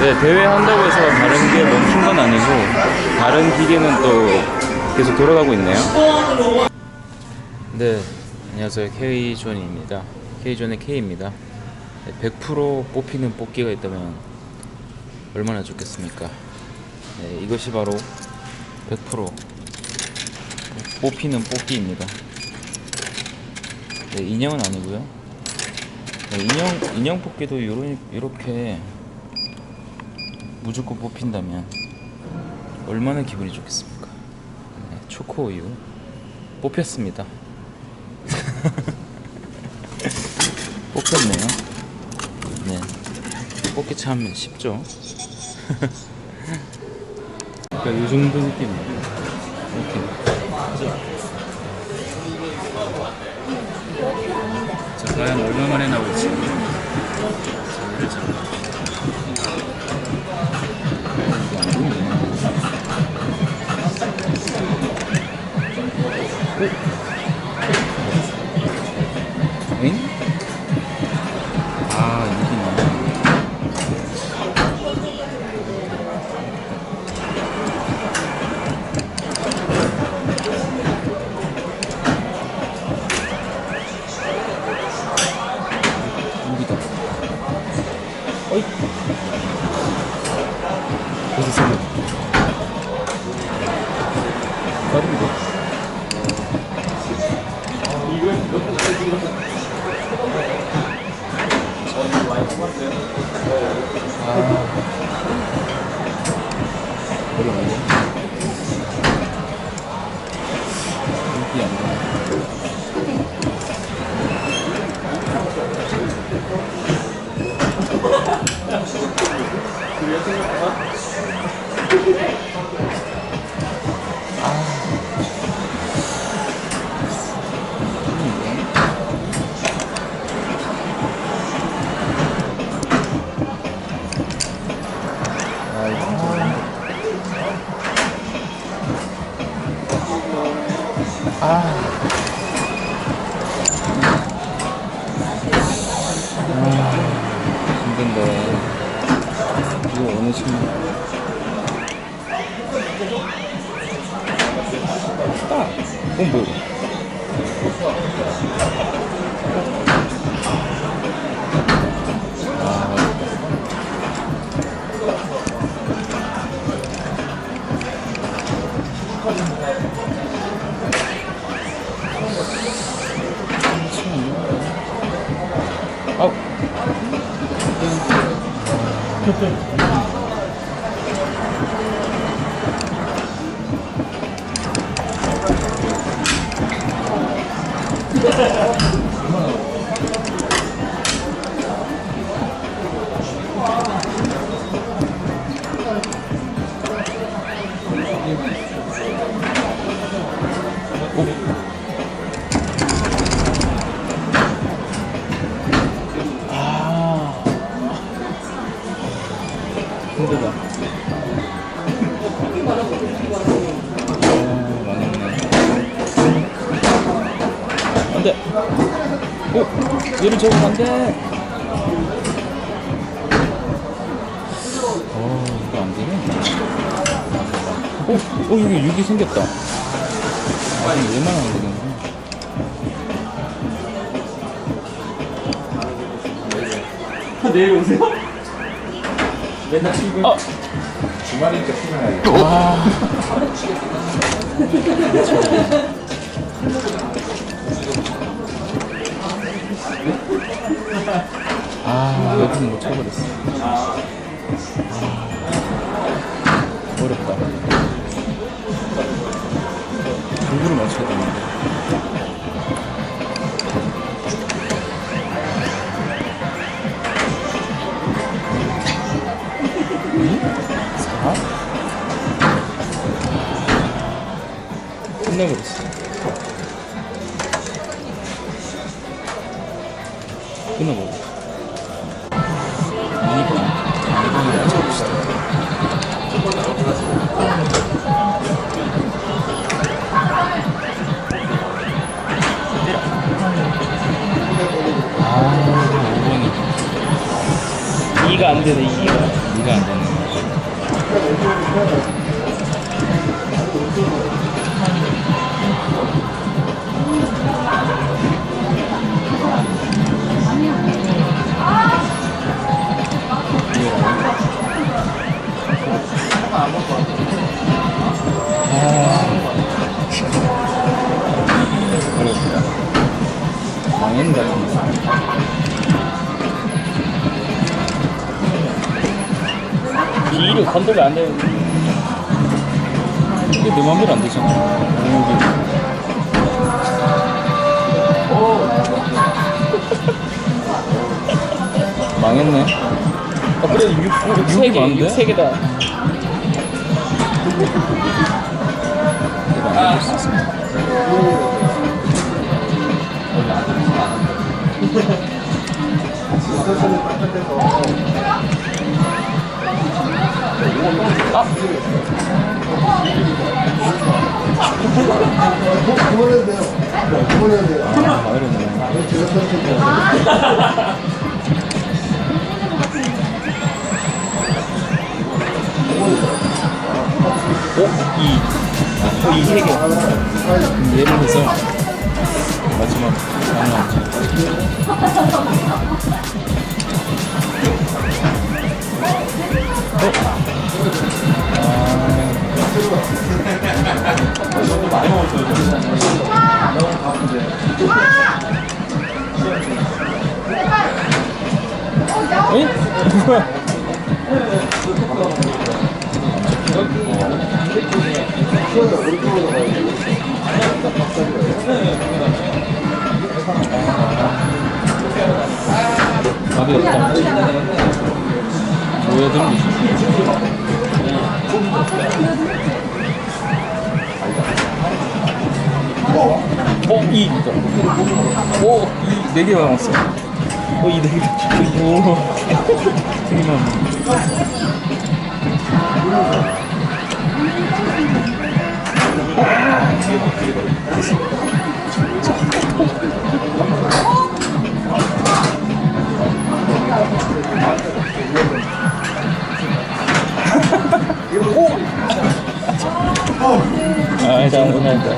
네, 대회 한다고 해서 다른 게 멈춘 건 아니고 다른 기계는 또 계속 돌아가고 있네요. 네, 안녕하세요. K존입니다. K존의 K입니다. 네, 100% 뽑히는 뽑기가 있다면 얼마나 좋겠습니까? 네, 이것이 바로 100% 뽑히는 뽑기입니다. 네, 인형은 아니고요. 네, 인형 인형 뽑기도 요런 이렇게 무조건 뽑힌다면 얼마나 기분이 좋겠습니까? 네, 초코 우유 뽑혔습니다. 뽑혔네요. 네, 뽑기 참 쉽죠. 그러니까 이 정도 느낌이에요. 이렇게. 과연 얼마 만에 나올지. 어려운 이거 어느 친구. 딱! 어 뭐야 아우 망했네. 안 돼. 오! 얘를 잡으면 안 돼! 어, 이거 안 되네. 오! 오, 여기 육이 생겼다. 아, 얼마나 안 되는데. 내일 오세요? 맨날 출근. 아! 주말이니까 출근해야겠다. 아. 아, 여기는 못 쳐버렸어. 아, 어렵다. 누구를 맞춰야 되는데. 끝나버렸어. 끝나버렸어. 2번. 2번을 맞춰봅시다. 아, 이가 안 되네 이가 이가 안 되네. 건들면 안 되는 이게 내 맘대로 안 되잖아. 여기. 망했네. 아, 그래도 6, 6, 육이 안 6세 개, 돼? 6세 개다 그만해도 돼요. 그만해도 돼요. 아, 어렵네. 제가 선택해요. 어? 2 어, 2, 3개 예를 들어서 마지막 하나 에? 뭐야? 답이 없다. 뭐야 거지? 어? 2 오, 이, 네개 남았어. 어, 2 4개 오, 되게 많네. 아, 자, 좀 오늘 다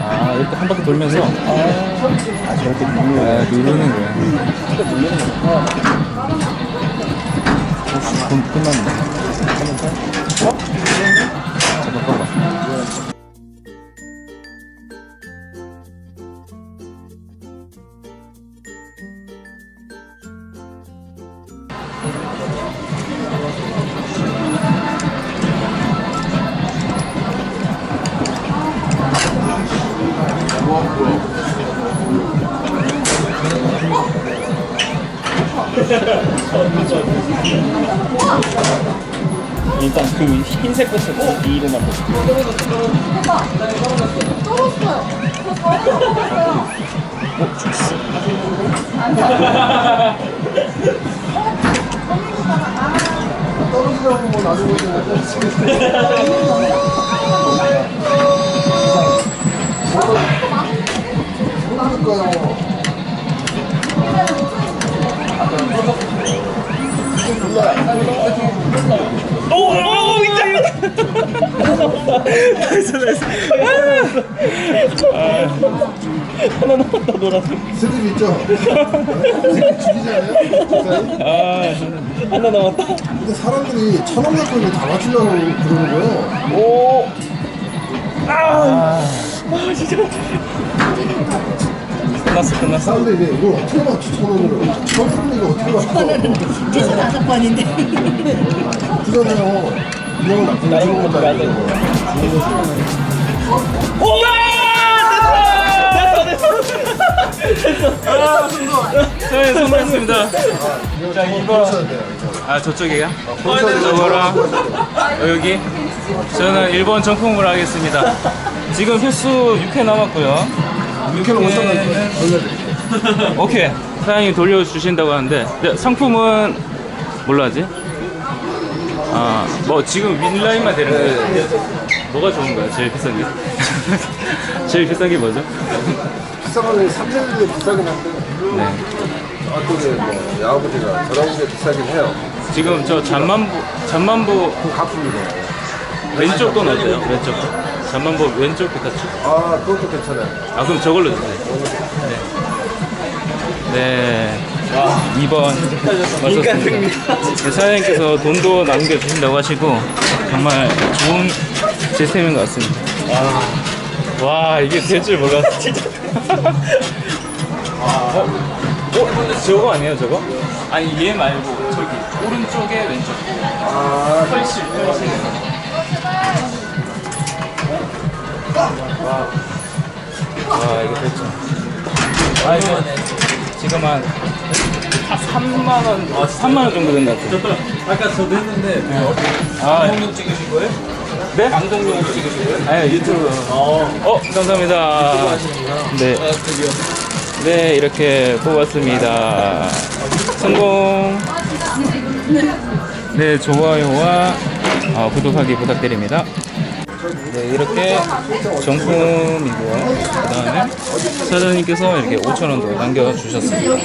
아, 이렇게 한 바퀴 돌면서 아, 저렇게 아, 누르는 거야. 어, 돈 끝났네. 어? 일단 그 흰색 것은 2를 만들어 떨어지라고 뭐 나중에 그러니까요. 오! 오! 있다! 나이스 나이스 하나 남았다 노란색 스립 있죠? 스립 죽이잖아요? 아 하나 남았다 근데 사람들이 천원 갖고 있는 다 맞추려고 그러는 거예요. 오! 아! 아 진짜 끝났어, 끝났어. 사람들이 이제 이걸 어떻게 맞추 천 원으로? 천 이거 어떻게 맞춰? 계속 다섯 번인데. 그잖아요. 이거는 나쁜 거 것도 안 돼. 거 오! 됐어 됐어 네, 성공했습니다. 자, 이거. 이거. 아, 저쪽이에요? 저거랑 어, 여기. 저는 1번 정품으로 하겠습니다. 지금 횟수 6회 남았고요. 6kg 못 사가지고. 오케이. 사장님이 돌려주신다고 하는데, 네, 상품은 뭘로 하지? 아, 뭐 지금 윈라인만 되는 거예요. 뭐가 좋은가요? 제일 비싼 게? 제일 비싼 게 뭐죠? 비싼 거는 300이 비싸긴 한데 네. 저쪽에 뭐 야아버지가 저런 게 비싸긴 해요 지금 저 잠만보 잠만보 그 가품이네 왼쪽 건 어때요? 왼쪽 거? 잠만보 왼쪽 피카츄. 아 그것도 괜찮아요 아 그럼 저걸로 주세요. 네. 네. 2번 맞췄습니다. 네, 사장님께서 돈도 남겨주신다고 하시고 정말 좋은 시스템인 것 같습니다. 와, 이게 될 줄 몰랐어. 진짜. 어? 어? 저거 아니에요, 저거? 아니, 얘 말고 저기 오른쪽에 왼쪽. 아 훨씬, 훨씬. 와. 와, 이거 됐죠. 아, 이거 지금 한 3만 원, 어, 3만 원 정도 된 것 같아요. 아까 저도 했는데 아, 방송 찍으신 거예요? 네? 방송용 찍으신 거예요? 아, 유튜브. 어, 감사합니다. 네. 네, 이렇게 뽑았습니다. 성공. 네, 좋아요와 어, 구독하기 부탁드립니다. 네, 이렇게 정품이고요. 그 다음에 사장님께서 이렇게 5,000원도 남겨주셨습니다.